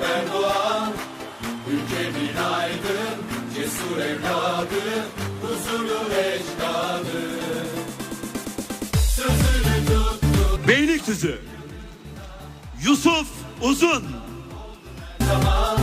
berdoğan Ülkemin aydın, cesur evladı, huzurlu ecdadı Sözünü tuttu Beylikdüzü. Yusuf Uzun. Zaman